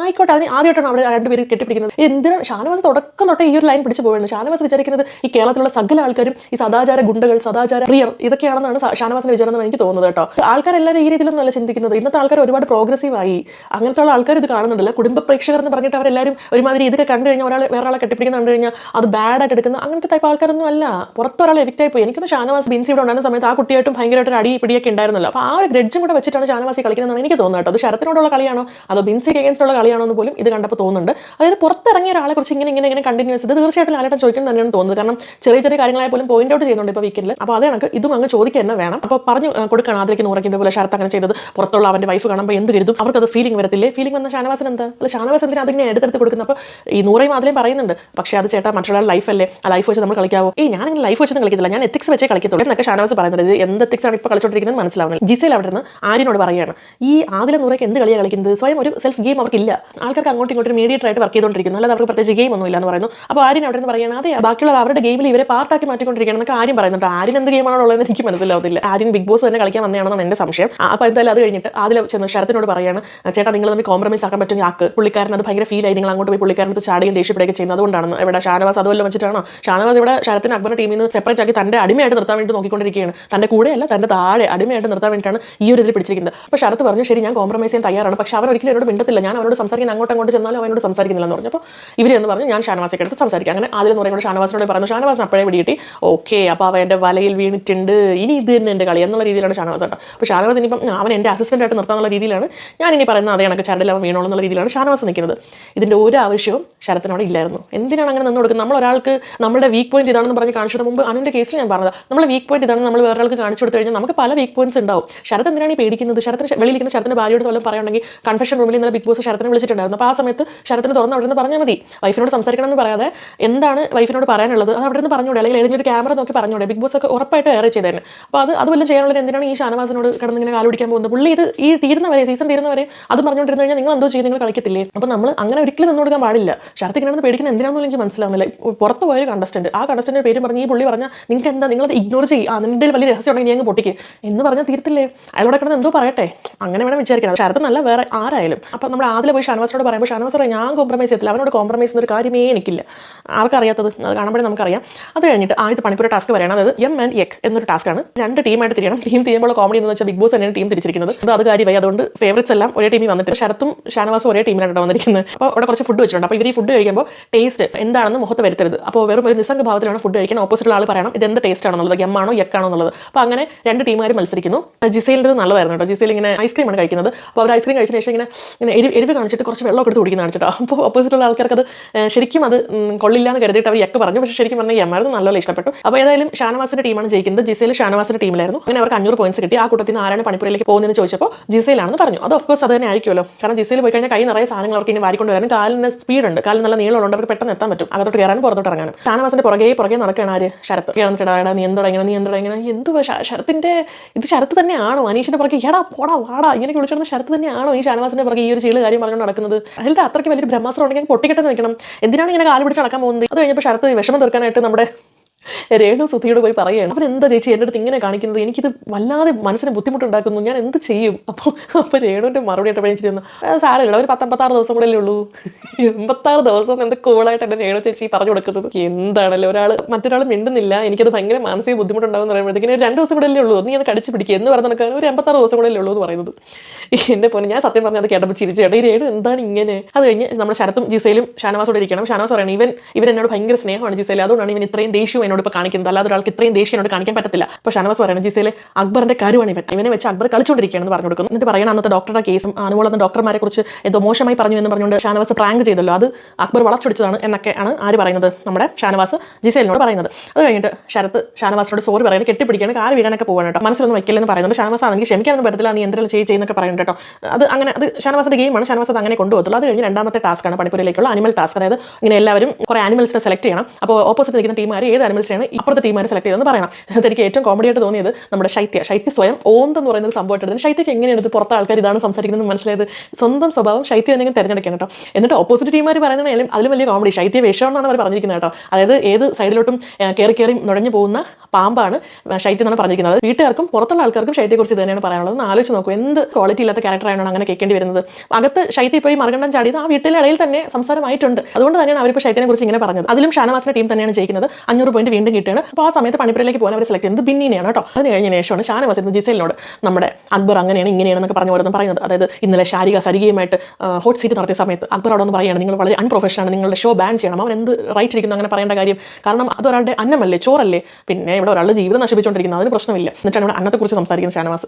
Speaker 1: ആയിക്കോട്ടെ അതിന് ആദ്യമായിട്ടാണ് അവിടെ രണ്ടുപേര് കെട്ടിപ്പിടിക്കുന്നത്. എന്തിനാ ഷാനവാസ് തുടക്കം തൊട്ടേ ഈ ഒരു ലൈൻ പിടിച്ചു പോവുകയാണ്. ഷാനവാസ് വിചാരിക്കുന്നത് ഈ കേരളത്തിലുള്ള സകല ആൾക്കാരും ഈ സദാചാര ഗുണ്ടകൾ സദാചാര പ്രിയർ ഇതൊക്കെയാണെന്നാണ് ഷാനവാസിന്റെ വിചാരം എന്ന് എനിക്ക് തോന്നുന്നത് കേട്ടോ. ആൾക്കാരെല്ലാവരും ഈ രീതിയിലൊന്നും അല്ല ചിന്തിക്കുന്നത്. ഇന്നത്തെ ആൾക്കാർ ഒരുപാട് പ്രോഗ്രസീവ് ആയി. അങ്ങനത്തെ ഉള്ള ആൾക്കാർ ഇത് കാണുന്നുണ്ടല്ല. കുടുംബ പ്രേക്ഷകർ എന്ന് പറഞ്ഞിട്ട് അവരെല്ലാവരും ഒരുമാതിരി ഇതൊക്കെ കണ്ടു കഴിഞ്ഞാൽ ഒരാൾ വേറെ കെട്ടിപ്പിടിക്കുന്ന കണ്ടു കഴിഞ്ഞാൽ അത് ബാഡ് ആയിട്ട് എടുക്കുന്ന അങ്ങനത്തെ ടൈപ്പ് ആൾക്കാരൊന്നും അല്ല. പുറത്തൊരാൾ ആയി പോയി. എനിക്കൊന്ന് ഷാനവാസ് ബിൻസി ഇവിടെ ഉണ്ടായിരുന്ന സമയത്ത് ആ കുട്ടിയായിട്ടും ഭയങ്കരമായിട്ട് അടി പിടിയൊക്കെ ഉണ്ടായിരുന്നല്ലോ. അപ്പോൾ ആ ഒരു ഗ്രഡ്ജും കൂടെ വെച്ചിട്ടാണ് ഷാനവാസി കളിക്കുന്നതെന്നാണ് എനിക്ക് തോന്നുന്നത് കേട്ടോ. അത് ശരത്തിനോടുള്ള കളിയാണോ? അതോ ബിൻസിക്ക് against ഉള്ള കളിയാണോ എന്ന് പോലും ഇത് കണ്ടപ്പോൾ തോന്നുന്നുണ്ട്. അതായത് പുറത്തിറങ്ങിയ ഒരാളെ കുറിച്ച് ഇങ്ങനെ ഇങ്ങനെ ഇങ്ങനെ കണ്ടിന്യൂസ് ഇത് തീർച്ചയായിട്ടും ലാലേട്ടൻ ചോദിക്കണം തന്നെയാണ് തോന്നുന്നത്. കാരണം ചെറിയ ചെറിയ കാര്യങ്ങളായ പോലും പോയിന്റ് ഔട്ട് ചെയ്യുന്നുണ്ട് ഇപ്പോൾ വീക്കിൽ അപ്പോൾ അത് കണക്ക് ഇതും അങ്ങ് ചോദിക്കുക തന്നെ വേണം. അപ്പോൾ പറഞ്ഞു കൊടുക്കണം. അതിലേക്ക് നൂറയ്ക്കുന്ന പോലെ ശരത്ത് അങ്ങനെ ചെയ്തത്. പുറത്തുള്ള അവന്റെ വൈഫ് കാണുമ്പോൾ എന്ത് കരുതും? അവർക്ക് അവർക്കത് ഫീലിംഗ് വരത്തില്ലേ? ഫീലിംഗ് വന്ന ഷാനവാസൻ എന്താ? അല്ല ഷാനവാസ് എന്തിനാ അതിനെ എടുത്തെടുത്ത് കൊടുക്കുന്നത്? അപ്പോൾ ഈ നൂറയും അതിലേയും പറയുന്നുണ്ട്. പക്ഷേ അത് ചേട്ടാ മറ്റുള്ള അല്ലേ? ആ ലൈഫ് വെച്ച് നമ്മൾ കളിക്കാവോ? ഈ ഞാൻ ഇങ്ങനെ ലൈഫ് വെച്ചൊന്നും കളിക്കത്തില്ല. ഞാൻ എത്തിക്സ് വെച്ചേ കളിക്കത്തുള്ളൂ എന്നൊക്കെ ഷാനവാസ് പറയുന്നത് എന്ത് എത്തിക്സ് ആണ് ഇപ്പോൾ കളിച്ചോണ്ടിരിക്കുന്നത് മനസ്സിലാവുന്നത് ജിസയിൽ അവിടെ നിന്ന് ആര്യനോട് പറയുകയാണ് ഈ ആദ്യം നൂറയ്ക്ക് എന്ത് കളിയാണ് കളിക്കുന്നത്? സ്വയം ഒരു സെൽഫ് ഗെയിം അവർക്കില്ല ആൾക്കാർക്ക് അങ്ങോട്ടും ഇങ്ങോട്ടും മീഡിയേറ്റർ ആയിട്ട് വർക്ക് ചെയ്തുകൊണ്ടിരിക്കുന്നു. അല്ലാതെ അവർക്ക് പ്രത്യേകിച്ച് ഗെയിം ഒന്നും ഇല്ലെന്ന് പറയുന്നു. അപ്പോൾ ആര്യൻ അവിടെ നിന്ന് പറയുകയാണ് അതെ ബാക്കിയുള്ള അവരുടെ ഗെയിമിൽ ഇവരെ പാർട്ടാക്കി മാറ്റിക്കൊണ്ടിരിക്കുകയാണ് എന്നൊക്കെ ആര്യം പറയുന്നുണ്ട്. ആര്യൻ എന്ത് ഗെയിമാണോ ഉള്ളതെന്ന് എനിക്ക് മനസ്സിലാവുന്നില്ല. ആര്യൻ ബിഗ് ബോസ് തന്നെ കളിക്കാൻ വന്നതാണെന്നാണ് എന്റെ സംശയം. അപ്പോൾ എന്തായാലും അത് കഴിഞ്ഞിട്ട് ആദ്യം ചെന്ന് ശരത്തിനോട് പറയാണ് ചേട്ടാ നിങ്ങൾ തമ്മിൽ കോംപ്രമൈസ് ആക്കാൻ പറ്റുമെങ്കിൽ ആക്ക്. പുള്ളിക്കാരൻ അത് ഭയങ്കര ഫീൽ ആയി. നിങ്ങൾ അങ്ങോട്ട് പോയി പുള്ളിക്കാരനത്ത് ചാടുകയും ദേഷ്യപ്പെടുകയൊക്കെ ചെയ്യുന്നത് അതുകൊണ്ടാണ് ഇവിടെ ഷാനവാസ് അതുമല്ല വെച്ചിട്ടാണോ? ഷാനവാസ് ഇവിടെ ശരത്തിന് അക്ബറിന്റെ ടീമിൽ നിന്ന് സെപ്പറേറ്റ് ആക്കി തന്റെ അടിമയായിട്ട് നിർത്താൻ വേണ്ടി നോക്കിക്കൊണ്ടിരിക്കുകയാണ്. തന്റെ കൂടെയല്ല തന്റെ താഴെ അടിമയായിട്ട് നിർത്താൻ വേണ്ടിയിട്ടാണ് ഈ ഒരു ഇതിൽ പിടിച്ചിരിക്കുന്നത്. അപ്പോൾ ശരത്ത് പറഞ്ഞു ശരി ഞാൻ കോംപ്രമൈസ് ചെയ്യാൻ തയ്യാറാണ്. പക്ഷേ അവൻ ഒരിക്കലും എന്നോട് മിണ്ടത്തില്ല. ഞാൻ അവനോട് അവനോട് സംസാരിക്കുന്ന അങ്ങോട്ട് അങ്ങോട്ട് ചെന്നാലും അവനോട് സംസാരിക്കുന്നില്ലെന്ന് പറഞ്ഞപ്പോൾ ഇവരെന്ന് പറഞ്ഞു ഞാൻ ഷാനവാസൊക്കെ എടുത്ത് സംസാരിക്കാം. അങ്ങനെ ആദ്യം എന്ന് പറയുമ്പോൾ ഷാനവാസിനോട് പറഞ്ഞു ഷാനവാസ് അപ്പോഴേ പിടികിട്ടി. ഓക്കെ അപ്പോൾ അവൻ എന്റെ വലയിൽ വീണിട്ടുണ്ട്. ഇനി ഇത് തന്നെ എന്റെ കളി എന്നുള്ള രീതിയിലാണ് ഷാനവാസ് കേട്ടോ. അപ്പോൾ ഷാനവാസ് ഇനിയിപ്പം അവൻ എന്റെ അസിസ്റ്റന്റ് ആയിട്ട് നിർത്താനുള്ള രീതിയിലാണ്. ഞാൻ ഇനി പറയുന്നത് അതേ കണക്ക് ചരടിൽ അവൻ വീണോളൂ എന്നുള്ള രീതിയിലാണ് ഷാനവാസ് നിൽക്കുന്നത്. ഇതിന്റെ ഒരു ആവശ്യവും ശരത്തിനോട് ഇല്ലായിരുന്നു. എന്തിനാണ് അങ്ങനെ നിന്ന് കൊടുക്കുന്നത്? നമ്മൾ ഒരാൾക്ക് നമ്മുടെ വീക്ക് പോയിന്റ് ഇതാണെന്ന് പറഞ്ഞ് കാണിച്ചത് മുമ്പ് അനുവിന്റെ കേസിൽ ഞാൻ പറഞ്ഞത്. നമ്മൾ വീക്ക് പോയിന്റ് ഇതാണെന്ന് നമ്മൾ വേറൊരാൾക്ക് കാണിച്ചു കൊടുത്തു കഴിഞ്ഞാൽ നമുക്ക് പല വീക്ക് പോയിന്റ്സ് ഉണ്ടാവും. ശരത് എന്തിനാണ് പേടിക്കുന്നത്? ശരത്തിന് വെളിയിലിരിക്കുന്ന ശരത്തിന് ഭാര്യയോട് വല്ലതും പറയുകയാണെങ്കിൽ കൺഫെഷൻ റൂമിൽ ഇന്നലെ ബിഗ് ബോസ് ശരത്തിനെ വിളിച്ചിട്ടുണ്ടായിരുന്നു. അപ്പോൾ ആ സമയത്ത് ശരത്തിന് തുറന്ന് അവിടെ നിന്ന് പറഞ്ഞാൽ മതി. വൈഫിനോട് സംസാരിക്കണം എന്ന് പറയാതെ എന്താണ് വൈഫിനോട് പറയാനുള്ളത്? അത് അവിടെ നിന്ന് പറഞ്ഞൂടെ? അല്ലെങ്കിൽ ഏതെങ്കിലും ഒരു ക്യാമറ നോക്കി പറഞ്ഞൂടെ? ബിഗ് ബോസ് ഒക്കെ ഉറപ്പായിട്ട് ഏറെ ചെയ്തേനെ. അപ്പോൾ അത് അതുപോലെ ചെയ്യാനുള്ളത് എന്തിനാണ് ഈ ഷാനവാസിനോട് കിടന്ന് ഇങ്ങനെ കാലുപിടിക്കാൻ പോകുന്നത്? പുള്ളി ഇത് ഈ തീരുന്നവരെ സീസൺ തീരുന്നവരെ അത് പറഞ്ഞുകൊണ്ടിരുന്നു കഴിഞ്ഞാൽ നിങ്ങൾ എന്തോ ചെയ്ത് നിങ്ങൾ കളിക്കത്തില്ലേ? അപ്പോൾ നമ്മൾ അങ്ങനെ ഒരിക്കലും നിന്ന് കൊടുക്കാൻ പാടില്ല. ശരത്ത് ഇങ്ങനെ പേടിക്കുന്ന എന്തിനാണെന്ന് എനിക്ക് മനസ്സിലാവുന്നില്ല. പുറത്ത് പോയൊരു കണ്ടസ്റ്റന്റ് ആ കണ്ടസ്റ്റന്റെ പേര് പറഞ്ഞ് ഈ പുള്ളി പറഞ്ഞാൽ നിങ്ങൾക്ക് എന്താ നിങ്ങളത് ഇഗ്നോർ ചെയ്യും. ആ നിന്റെ വലിയ രഹസ്യം ഉണ്ടെങ്കിൽ അങ്ങ് പൊട്ടിക്ക്. എന്ന് പറഞ്ഞാൽ തീർത്തില്ലേ? അയാളോടെ കിടന്ന് എന്തോ പറയട്ടെ? അങ്ങനെ വേണം വിചാരിക്കണം. ശരത്ത് നല്ല വേറെ ആരായാലും. അപ്പോൾ നമ്മൾ ആദ്യം പോയി ഷാനവാസിനോട് പറയുമ്പോൾ ഷാനവാസ് പറയും ഞാൻ കോംപ്രമൈസ് ചെയ്യത്തില്ല അവനോട് കോംപ്രമൈസ് എന്നൊരു കാര്യമേ എനിക്കില്ല. ആർക്കറിയാത്തത്? അത് കാണുമ്പോഴേ നമുക്കറിയാം. അത് കഴിഞ്ഞിട്ട് ആദ്യത്തെ പണിപ്പുര ടാസ്ക് പറയണം അതായത് എം ആൻഡ് എക് എന്നൊരു ടാസ്ക്കാണ് രണ്ട് ടീമായിട്ട് തിരിയണം. ടീം തിരിയുമ്പോൾ കോമഡി എന്ന് വെച്ചാൽ ബിഗ് ബോസ് തന്നെയാണ് ടീം തിരിച്ചിരിക്കുന്നത്. അത് അത് കാര്യമായി. അതുകൊണ്ട് ഫേവറേറ്റ്സ് എല്ലാം ഒരേ ടീമിൽ വന്നിട്ട് ശരത്തും ഷാനവാസും ഒരേ ടീമിലാണ് വന്നിരിക്കുന്നത്. അപ്പോൾ അവിടെ കുറച്ച് ഫുഡ് വെച്ചിട്ടുണ്ട്. അപ്പോൾ ഇവർ ഈ ഫുഡ് കഴിക്കുമ്പോൾ ടേസ്റ്റ് എന്താണെന്ന് മുഖത്ത് വരുത്തരുത്. അപ്പോൾ വെറും ഒരു നിസ്സംഗ ഭാവത്തിലാണ് ഫുഡ് കഴിക്കാൻ ഓപ്പോസിറ്റ് ആൾ പറയണം. ഇത് എന്ത് ടേസ്റ്റ് ആണെന്നുള്ളത്? എം ആണോ എന്നുള്ളത്? അപ്പോൾ അങ്ങനെ രണ്ട് ടീമുകാർ മത്സരിക്കുന്നു. ജിസൈലിന്റെ നല്ലതായിരുന്നു കേട്ടോ. ജിസൈൽ ഇങ്ങനെ ഐസ്ക്രീം ആണ് കഴിക്കുന്നത്. അപ്പോൾ അവർ ഐസ്ക്രീം കഴിച്ചതിന് ശേഷം ഇങ്ങനെ ഇങ്ങനെ എരിവ് കാണിച്ചിട്ട് കുറച്ച് വെള്ളം എടുത്ത് കുടിക്കുന്ന കാണിച്ചിട്ടോ അപ്പോൾ ഓപ്പോസിറ്റുള്ള ആൾക്കാർക്ക് അത് ശരിക്കും അത് കൊള്ളില്ല എന്ന് കരുതിയിട്ട് അവർ യെക്ക് പറഞ്ഞു. പക്ഷേ ശരിക്കും പറഞ്ഞാൽ എമ്മായിരുന്നു നല്ലോണം ഇഷ്ടപ്പെട്ടു. അപ്പോൾ ഏതായാലും ഷാനവാസിന്റെ ടീമാണ് ജയിക്കുന്നത്. ജിസയിൽ ഷാനവാസിന്റെ ടീമിലായിരുന്നു. അങ്ങനെ അവർക്ക് അഞ്ഞൂറ് പോയിന്റ്സ് കിട്ടി. ആ കൂട്ടത്തിൽ നിന്ന് ആരാണ് പണിപ്പുരയിലേക്ക് പോകുന്നതെന്ന് ചോദിച്ചപ്പോൾ ജിസയിലാണെന്ന് പറഞ്ഞു. അത് ഓഫ് കോഴ്സ് അത് തന്നെ ആയിരിക്കുമല്ലോ. കാരണം ജിസയിൽ പോയി കഴിഞ്ഞാൽ കൈ നിറയെ സാധനങ്ങൾ അവർക്ക് ഇനി വാരിക്കൊണ്ട് വരാനും കാലിന് സ്പീഡ് ഉണ്ട്. കാലിന് നല്ല നീളമുണ്ട് അവർക്ക് പെട്ടെന്ന് എത്താൻ പറ്റും. അകത്തോട്ട് കയറാനും പുറത്തോട്ട് ഇറങ്ങാനും. ഷാനവാസിന്റെ പുറകെ പുറകെ നടക്കുകയാണ് ആര്? ശരത്ത്. കിടന്നിട്ടാ നീ എന്തോടാ ഇങ്ങനെ നീ എന്തോടാ ഇങ്ങനെ? എന്തുവാ ശ- ശരത്തിന്റെ ഇത് ശരത്ത് തന്നെയാണോ? അനീഷിന്റെ പുറകെ എടാ പോടാ വാടാ. ഇങ്ങനെ വിളിച്ചിരുന്ന ശരത്ത് തന്നെയാണോ ഈ ഷാനവാസിന്റെ പുറകെ ഈ ഒരു ചീൾ കാര്യം പറഞ്ഞുകൊണ്ട് നടക്കുന്നത്. അയാളുടെ അത്രയ്ക്ക് വലിയൊരു ബ്രഹ്മാസ്ത്രം ഉണ്ടെങ്കിൽ പൊട്ടിക്കെട്ടെന്ന് നിൽക്കണം എന്തിനാണ് ഇങ്ങനെ കാൽ പിടിച്ച് നടക്കാൻ പോകുന്നത്? അത് കഴിഞ്ഞപ്പോൾ ശരത്ത് വിഷമം തീർക്കാനായിട്ട് നമ്മുടെ രേണു സുധിയോട് പോയി പറയുകയാണ് അവൻ എന്താ ചേച്ചി എന്റെ അടുത്ത് ഇങ്ങനെ കാണിക്കുന്നത്? എനിക്കിത് വല്ലാതെ മനസ്സിന് ബുദ്ധിമുട്ടുണ്ടാക്കുന്നു. ഞാൻ എന്ത് ചെയ്യും? അപ്പോൾ അപ്പോൾ രേണുവിന്റെ മറുപടി ആയിട്ട് പഴിച്ചിരുന്നു സാരമില്ല ഒരു പത്തമ്പത്താറ് ദിവസം കൂടെ അല്ലേ ഉള്ളൂ. എൺപത്താറ് ദിവസം എന്ത് കൂളായിട്ട് എന്റെ രേണു ചേച്ചി പറഞ്ഞു കൊടുക്കുന്നത്? എന്താണല്ലോ ഒരാൾ മറ്റൊരാൾ മിണ്ടുന്നില്ല. എനിക്കത് ഭയങ്കര മാനസിക ബുദ്ധിമുട്ടുണ്ടാവും എന്ന് പറയുമ്പോഴത്തേക്കിന് രണ്ട് ദിവസം കൂടെ അല്ലേ ഉള്ളൂ. നീ അത് കടിച്ച് പിടിക്കുക എന്ന് പറഞ്ഞ നടക്കാൻ ഒരു എൺപത്താറ് ദിവസം കൂടെ അല്ലേ ഉള്ളൂ എന്ന് പറയുന്നത്. എന്റെ പോലെ ഞാൻ സത്യം പറഞ്ഞത് കേട്ടപ്പോൾ ചിരിച്ചു ചേട്ടാ ഈ രേണു എന്താണ് ഇങ്ങനെ? അത് കഴിഞ്ഞ് നമ്മുടെ ശരത്തും ജിസയിലും ഷാനവാസോടെ ഇരിക്കണം. ഷാനവാസ് പറയണം ഇവൻ ഇവൻ എന്നോട് ഭയങ്കര സ്നേഹമാണ് ജിസയിൽ അതുകൊണ്ടാണ് ഇവൻ ഇത്രയും ദേഷ്യവും എന്നോട് ഇപ്പോൾ കാണിക്കുന്നത്. അല്ലാതെ ഒരാൾക്ക് ഇത്രയും ദേഷ്യം എന്നോട് കാണിക്കാൻ പറ്റത്തില്ല. അപ്പോൾ ഷാനവാസ് പറയുന്നത് ജിസയിൽ അക്ബറിന്റെ കാര്യമാണ് ഇവൻ. ഇവനെ വെച്ച് അക്ബർ കളിച്ചുകൊണ്ടിരിക്കുകയാണെന്ന് പറഞ്ഞു കൊടുക്കുന്നു. എന്നിട്ട് പറയണം അന്നത്തെ ഡോക്ടറുടെ കേസും അന്ന് ഡോക്ടർമാരെ കുറിച്ച് എന്തോ മോശമായി പറഞ്ഞു എന്ന് പറഞ്ഞുകൊണ്ട് ഷാനവാസ് പ്രാങ്ക് ചെയ്തല്ലോ. അത് അക്ബർ വളച്ചൊടിച്ചതാണ് എന്നൊക്കെയാണ് ആര് പറയുന്നത്? നമ്മുടെ ഷാനവാസ് ജിസയിലിനോട് പറയുന്നത്. അത് കഴിഞ്ഞിട്ട് ശരത്ത് ഷാനവാസിനോട് സോറി പറയുന്നത് കെട്ടിപ്പിടിക്കാണ് കാൽ വീഴാനൊക്കെ പോകണം കേട്ടോ. മനസ്സിലൊന്നും വയ്ക്കില്ലെന്ന് പറയുന്നുണ്ട്. ഷാനവാസ് എനിക്ക് ക്ഷമിക്കാനൊന്നും പറ്റത്തില്ല. നീ എന്തെങ്കിലും ചെയ്യും ചെയ്യുന്നൊക്കെ പറയുന്നുണ്ട് കേട്ടോ. അത് അങ്ങനെ അത് ഷാനവാസിന്റെ ഗെയിമാണ്. ഷാനവാസ് അത് അങ്ങനെ കൊണ്ടുപോകത്തുള്ളൂ. അത് കഴിഞ്ഞ് രണ്ടാമത്തെ ടാസ്ക്കാണ്. പണിപ്പുരയിലേക്കുള്ള അനിമൽ ടാസ്ക്. അതായത് ഇങ്ങനെ എല്ലാവരും കുറേ ആനിമൽസിനെ സെലക്ട് ചെയ്യണം. അപ്പോൾ ഓപ്പോസിറ്റ് നിൽക്കുന്ന ടീമാർ ഏത് ആനിമൽസിനെയാണ് ഇപ്പുറത്തെ ടീമാരെ സെലക്ട് ചെയ്തെന്ന് പറയണം. അതിനകത്ത് എനിക്ക് ഏറ്റവും കോമഡി ആയിട്ട് തോന്നിയത് നമ്മുടെ ശൈത്യ. ശൈത്യ സ്വയം ഓന്ത് എന്ന് പറയുന്ന ഒരു സംഭവമായിട്ട് എടുത്തത്. ശൈത്യക്ക് എങ്ങനെയാണ് ഇത് പുറത്തെ ആൾക്കാർ ഇതാണ് സംസാരിക്കുന്നത് മനസ്സിലായത്? സ്വന്തം സ്വഭാവം ശൈത്യ എന്തെങ്കിലും തിരഞ്ഞെടുക്കണം കേട്ടോ. എന്നിട്ട് ഓപ്പോസിറ്റ് ടീമാർ പറയുന്നത് അതിലും വലിയ കോമഡി ശൈത്യ വേഷം എന്നാണ് അവർ പറഞ്ഞിരിക്കുന്നത് കേട്ടോ. അതായത് ഏത് സൈഡിലോട്ടും കയറി കയറി നുഴഞ്ഞു പോകുന്ന പാമ്പാണ് ശൈത്യം എന്നാണ് പറഞ്ഞിരിക്കുന്നത്. വീട്ടുകാർക്കും പുറത്തുള്ള ആൾക്കാർക്കും ശൈത്യയെക്കുറിച്ച് തന്നെയാണ് പറയാനുള്ളത്. ആലോചിച്ച് നോക്കൂ എന്ത് ക്വാളിറ്റി ഇല്ലാത്ത ക്യാരക്ടറാണ് അങ്ങനെ കേൾക്കേണ്ടി വരുന്നത്? അകത്ത് ശൈത്യ പോയി മറുകണ്ഠം ചാടിയത് ആ വീട്ടിലെ ഇടയിൽ തന്നെ സംസാരമായിട്ടുണ്ട്. അതുകൊണ്ട് തന്നെയാണ് അവരിപ്പോൾ ശൈത്യനെ കുറിച്ച് ഇങ്ങനെ പറഞ്ഞത്. അതിലും ഷാനവാസിന്റെ ടീം തന്നെയാണ് ജയിക്കുന്നത്. അഞ്ഞൂറ് പോയിന്റ് വീണ്ടും കിട്ടുകയാണ്. അപ്പോൾ ആ സമയത്ത് പണിപ്പുരയിലേക്ക് പോകാൻ അവർ സെലക്ട് ചെയ്യുന്നത് ബിന്നിനെയാണ് കേട്ടോ. അതിന് കഴിഞ്ഞ ശേഷമാണ് ഷാനവാസ് ഇരുന്ന് ജിസേലിനോട് നമ്മുടെ അക്ബർ അങ്ങനെയാണ് ഇങ്ങനെയാണെന്നൊക്കെ പറഞ്ഞു ഓരോന്നും പറയുന്നത്. അതായത് ഇന്നലെ ശാരിക സരികയുമായിട്ട് ഹോട്ട് സീറ്റ് നടത്തിയ സമയത്ത് അക്ബർ അവിടെ ഒന്ന് പറയുകയാണ് നിങ്ങൾ വളരെ അൺപ്രൊഫഷണൽ നിങ്ങളുടെ ഷോ ബാൻ ചെയ്യണം. അവൻ എന്ത് റൈറ്റ് ഇരിക്കുന്നു അങ്ങനെ പറയേണ്ട കാര്യം. കാരണം അത് ഒരാളുടെ അന്നമല്ലേ ചോറല്ലേ. പിന്നെ ഇവിടെ ഒരാളുടെ ജീവിതം നശിപ്പിച്ചുകൊണ്ടിരിക്കുന്നത് അതിന് പ്രശ്നമില്ല. എന്നിട്ടാണ് ഇവിടെ അന്നത്തെക്കുറിച്ച് സംസാരിക്കുന്നത് ഷാനവാസ്.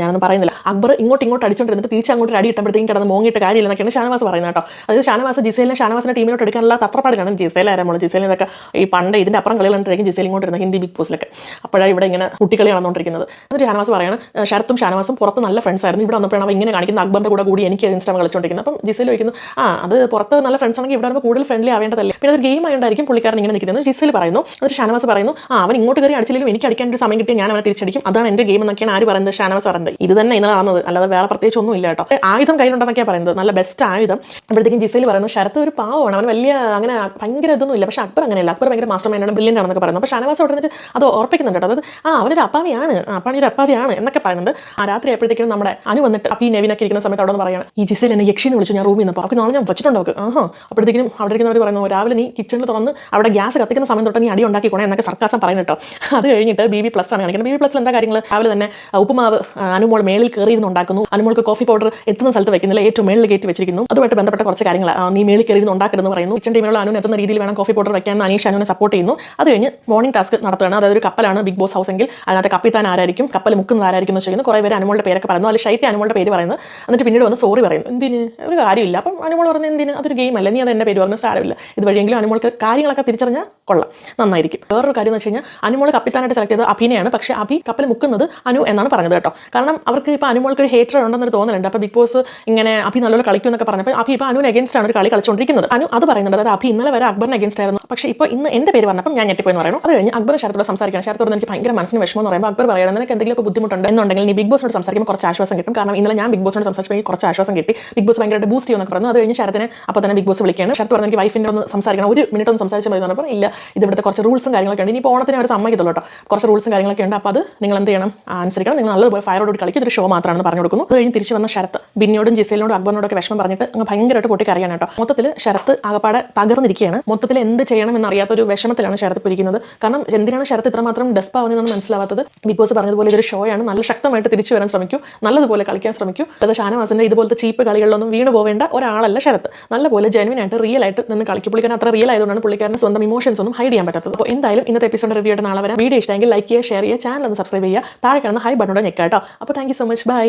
Speaker 1: ഞാനൊന്നും പറയുന്നില്ല. അക്ബർ ഇങ്ങോട്ട് ഇങ്ങോട്ട് അടിച്ചുകൊണ്ടിരുന്നിട്ട് തിരിച്ച് അങ്ങോട്ട് അടി ഇട്ടപ്പോഴത്തേക്കും കിടന്ന് മോങ്ങിയിട്ട് കാര്യമില്ലെന്നൊക്കെയാണ് ഷാനവാസ് പറയുന്നത് കേട്ടോ. അതായത് ഷാനവാസ് ജിസേലിനെ ഷാനവാസിന്റെ ടീമിലോട്ട് എടുക്കാനുള്ള തത്രപ്പാടിലാണ് ജിസേൽ ജിസേലിനൊക്കെ ഈ പണ്ട് ഇതിന്റെ അപ്പുറം കളി കണ്ടിരിക്കും ജിസേൽ ഇങ്ങോട്ട് ഹിന്ദി ബിഗ് ബോസിലൊക്കെ. അപ്പോഴാണ് ഇവിടെ ഇങ്ങനെ കുട്ടികളി നടന്നുകൊണ്ടിരിക്കുന്നത് എന്നിട്ട് ഷാനവാസ് പറയാണ് "ഏഹ് ശരത്തും ഷാനവാസും പുറത്ത് നല്ല ഫ്രണ്ട്സ് ആയിരുന്നു. ഇവിടെ വന്നപ്പോഴാണ് അവ ഇങ്ങനെ കാണിക്കുന്ന അക്ബറിന്റെ കൂടെ കൂടി എനിക്ക് ഇൻസ്റ്റാം കളിച്ചുകൊണ്ടിരിക്കുന്നത് അപ്പം ജിസേൽ ചോദിക്കുന്നു ആ അത് പുറത്ത് നല്ല ഫ്രണ്ട്സ് ആണെങ്കിൽ ഇവിടെ വരുമ്പോൾ കൂടുതൽ ഫ്രണ്ട്ലി ആവേണ്ടതല്ലേ? പിന്നെ ഒരു ഗെയിം ആയതുകൊണ്ടായിരിക്കും പുള്ളിക്കാരൻ ഇങ്ങനെ നിൽക്കുന്നത്. ജിസേൽ പറയുന്നു എന്നിട്ട് ഷാനവാസ് പറയുന്നു ആ അവൻ ഇങ്ങോട്ട് കയറി അടിച്ചില്ലെങ്കിലും എനിക്ക് അടിക്കാൻ ഒരു സമയം കിട്ടിയാൽ ഞാൻ അവനെ തിരിച്ചടിക്കും. അതാണ് എന്റെ ഗെയിം എന്നൊക്കെയാണ് ആര് പറയുന്നത്? ഷാനവാസ് പറയുന്നത്. ഇത് തന്നെ ഇന്നലെ നടന്നത്. അല്ലാതെ വേറെ പ്രത്യേകിച്ച് ഒന്നും ഇല്ല കേട്ടോ ആയുധം കയ്യിലുണ്ടെന്നൊക്കെയാണ് പറയുന്നത്. നല്ല ബെസ്റ്റ് ആയുധം. അപ്പോഴത്തേക്കും ജിസേൽ പറയുന്നു ശരത്ത് ഒരു പാവമാണ്. അവൻ വലിയ അങ്ങനെ ഭയങ്കര ഇതൊന്നും ഇല്ല പക്ഷേ അക്ബർ അങ്ങനെയല്ല. അക്ബർ ഭയങ്കര മാസ്റ്റർ മൈൻഡാണ് ബ്രില്യന്റ് ആണ് എന്നൊക്കെ പറയുന്നു. അപ്പോൾ ഷാനവാസ് ഉടനെ അത് ഉറപ്പിക്കുന്നുണ്ട് അതായത് ആ അവനൊരു അപ്പാവിയാണ് ആ അപ്പാണി അപ്പാവിയാണ് എന്നൊക്കെ പറയുന്നുണ്ട്. ആ രാത്രി ആയപ്പോഴത്തേക്കും നമ്മുടെ അനു വന്നിട്ട് അപ്പി നെവിനൊക്കെ ഇരിക്കുന്ന സമയത്ത് അവിടെ നിന്ന് പറയാണ് ഈ ജിസയിൽ എന്നെ യക്ഷി എന്ന് വിളിച്ചു ഞാൻ റൂമിൽ നിന്ന് അപ്പോൾ നാളെ ഞാൻ വെച്ചിട്ടുണ്ടോ ആഹാ. അപ്പോഴത്തേക്കും അവിടെ ഇരിക്കുന്നവർ പറയുന്നു രാവിലെ നീ കിച്ചണിൽ തുറന്ന് അവിടെ ഗ്യാസ് കത്തിക്കുന്ന സമയം തൊട്ട് നീ അടി ഉണ്ടാക്കിക്കോണേ എന്നൊക്കെ സർക്കാസം പറയുന്നു കേട്ടോ. അത് കഴിഞ്ഞിട്ട് ബി ബി പ്ലസ് ആണ് കാണിക്കുന്നത്. ബി ബി പ്ലസ് എന്താ കാര്യങ്ങൾ രാവിലെ തന്നെ ഉപ്പുമാവ് അനുമോൾ മേളിൽ കയറിയിരുന്ന് ഉണ്ടാക്കുന്നു. അനുമോൾക്ക് കോഫി പൗഡർ എത്തുന്ന സ്ഥലത്ത് വെക്കുന്നില്ല. ഏറ്റവും മേളിൽ കയറ്റി വെച്ചിരിക്കുന്നു. അതുമായിട്ട് ബന്ധപ്പെട്ട കുറച്ച് കാര്യങ്ങൾ നീ മേളിൽ കയറിയിരുന്ന് ഉണ്ടാക്കരുതെന്ന് പറയുന്നു. കിച്ചൺ ടീമിലുള്ള അനു എത്തുന്ന രീതിയിൽ വേണം കോഫി പൗഡർ വെക്കാൻ. അനീഷ് അനുവിനെ സപ്പോർട്ട് ചെയ്യുന്നു. അത് കഴിഞ്ഞ് മോർണിംഗ് ടാസ്ക് നടത്തുകയാണ്. അതായത് ഒരു കപ്പലാണ് ബിഗ് ബോസ് ഹൗസ് എങ്കിൽ അതിനകത്ത് കപ്പിത്താൻ ആരായിരിക്കും കപ്പൽ മുക്കുന്നത് ആരായിരിക്കും എന്ന് ചോദിക്കുന്നു കുറേ പേര് അനുമോളുടെ പേരൊക്കെ പറയുന്നു. അതിൽ ശൈത്യ അനുമോളുടെ പേര് പറയുന്നു. എന്നിട്ട് പിന്നീട് വന്ന് സോറി പറയുന്നു. എന്തിന്? ഒരു കാര്യമില്ല. അപ്പം അനുമോൾ പറഞ്ഞ എന്തിന്? അതൊരു ഗെയിം അല്ല? നീ അത് എന്റെ പേര് പറഞ്ഞു സാരമില്ല. ഇതുവഴിയെങ്കിലും അനുമോൾക്ക് കാര്യങ്ങളൊക്കെ തിരിച്ചറിഞ്ഞാൽ കൊള്ളാം. നന്നായിരിക്കും. വേറൊരു കാര്യം എന്ന് വെച്ച് കഴിഞ്ഞാൽ അനുമോൾ കപ്പിത്താനായിട്ട് സെലക്ട് ചെയ്തത് അഭിനയാണ്. പക്ഷേ അഭി കപ്പൽ മുക്കുന്നത് അനു എന്നാണ് പറഞ്ഞത് കേട്ടോ. കാരണം അവർക്ക് ഇപ്പോൾ അനുമോൾക്ക് ഒരു ഹേറ്റർ ഉണ്ടെന്നൊരു തോന്നലുണ്ട്. അപ്പോൾ ബിഗ് ബോസ് ഇങ്ങനെ അഭി നല്ലപോലെ കളിക്കും എന്നൊക്കെ പറഞ്ഞപ്പോൾ അഭി ഇപ്പോൾ അനുവിന് എഗൈൻസ്റ്റ് ആണ് ഒരു കളി കളിച്ചുകൊണ്ടിരിക്കുന്നത്. അനു അത് പറയുന്നുണ്ട്. അതായത് അഭി ഇന്നലെ വരെ അക്ബറിന് അഗേൻസ്റ്റ് ആയിരുന്നു. പക്ഷേ ഇപ്പോൾ ഇന്ന് എന്റെ പേര് പറഞ്ഞപ്പം ഞാൻ ഞെട്ടിപ്പോയി. എന്ന് പറയുന്നു. അത് കഴിഞ്ഞ് അക്ബർ ശരത്തോട് സംസാരിക്കണം ശരത്തോട് എനിക്ക് ഭയങ്കര മനസ്സിന് വിഷമം എന്ന് പറയുമ്പോൾ അക്ബർ പറയണം നിനക്ക് എന്തെങ്കിലുമൊക്കെ ബുദ്ധിമുട്ടുണ്ട്? എന്നുണ്ടെങ്കിൽ നീ ബിഗ് ബോസിനോട് സംസാരിക്കുമ്പോൾ കുറച്ച് ആശ്വാസം കിട്ടും. കാരണം ഇന്നലെ ഞാൻ ബിഗ് ബോസിനോട് സംസാരിച്ചപ്പോൾ കുറച്ച് ആശ്വാസം കിട്ടി. ബിഗ് ബോസ് ഭയങ്കരമായിട്ട് ബൂസ്റ്റ് ചെയ്യുമെന്നൊക്കെ പറഞ്ഞു. അത് കഴിഞ്ഞ് ശരത്തിനെ അപ്പോൾ തന്നെ ബിഗ് ബോസ് വിളിക്കുകയാണ്. ശരത്ത് പറഞ്ഞു എനിക്ക് വൈഫിന്റെ ഒന്ന് സംസാരിക്കണം. ഒരു മിനിറ്റ് ഒന്ന് സംസാരിച്ചാൽ മതി. എന്ന് പറഞ്ഞപ്പോൾ ഇല്ല ഇവിടുത്തെ കുറച്ച് റൂൾസും കാര്യങ്ങളൊക്കെ ഉണ്ട്. ഇനിയിപ്പോൾ ഓണത്തിന് അവർ സമ്മതിക്കത്തുള്ളൂ കേട്ടോ. കുറച്ച് റൂൾസും കാര്യങ്ങളൊക്കെ ഉണ്ട്. അപ്പോൾ അത് നിങ്ങൾ എന്ത് ചെയ്യണം? അനുസരിക്കണം. നിങ്ങൾ നല്ലതുപോലെ ഫയറോട് കൂടി കളിക്കും ഇതൊരു ഷോ മാത്രമാണെന്ന് പറഞ്ഞു കൊടുക്കുന്നു. അത് കഴിഞ്ഞ് തിരിച്ച് വന്ന ശരത്ത് ബിന്നിയോടും ജിസയിലോടും അക്ബറിനോടൊക്കെ വിഷമം പറഞ്ഞിട്ട് അങ്ങ് ഭയങ്കരമായിട്ട് പൊട്ടി കറിയാണ് കേട്ടോ. മൊത്തത്തിൽ ശരത്ത് ആകപ്പാടെ തകർന്നിരിക്കുകയാണ്. മൊത്തത്തിൽ എന്ത് ചെയ്യണം എന്നറിയാത്ത ഒരു വിഷമത്തിലാണ് ശരത്ത് പിരിക്കുന്നത് കാരണം എന്തിനാണ് ശരത്ത് ഇത്രമാത്രം ഡെസ്പ് ആവുന്നതെന്ന് മനസ്സിലാവാത്തത്? ബിഗ് ബോസ് പറഞ്ഞതുപോലെ ഇതൊരു ഷോയാണ് നല്ല ശക്തമായിട്ട് തിരിച്ചു വരാൻ ശ്രമിക്കൂ. നല്ലതുപോലെ കളിക്കാൻ ശ്രമിക്കൂ. അത് ഷാനവാസിന്റെ ഇതുപോലത്തെ ചീപ്പ് കളികളിലൊന്നും വീണ് പോവേണ്ട ഒരാളല്ല ശരത്ത് നല്ലപോലെ ജെനുവിൻ ആയിട്ട് റിയൽ ആയിട്ട് നിന്ന് കളിക്കും. പുള്ളിക്കാരൻ അത്ര റിയൽ ആയതുകൊണ്ടാണ് പുള്ളിക്കാരന് സ്വന്തം ഇമോഷൻസ് ഒന്നും ഹൈഡ് ചെയ്യാൻ പറ്റാത്തത്. അപ്പോൾ എന്തായാലും ഇന്നത്തെ എപ്പിസോഡ് റിവ്യൂ ആയിട്ട് നാളെ വരാം. വീഡിയോ ഇഷ്ടമെങ്കിൽ ലൈക്ക് ചെയ്യുക ഷെയർ ചെയ്യുക ചാനൽ ഒന്ന് സബ്സ്ക്രൈബ് ചെയ്യുക. താഴെ കാണുന്ന ഹൈ ബട്ടണോടെ ഞെക്കാട്ടോ. കേട്ടോ അപ്പോൾ താങ്ക് സോ മച്ച് ബൈ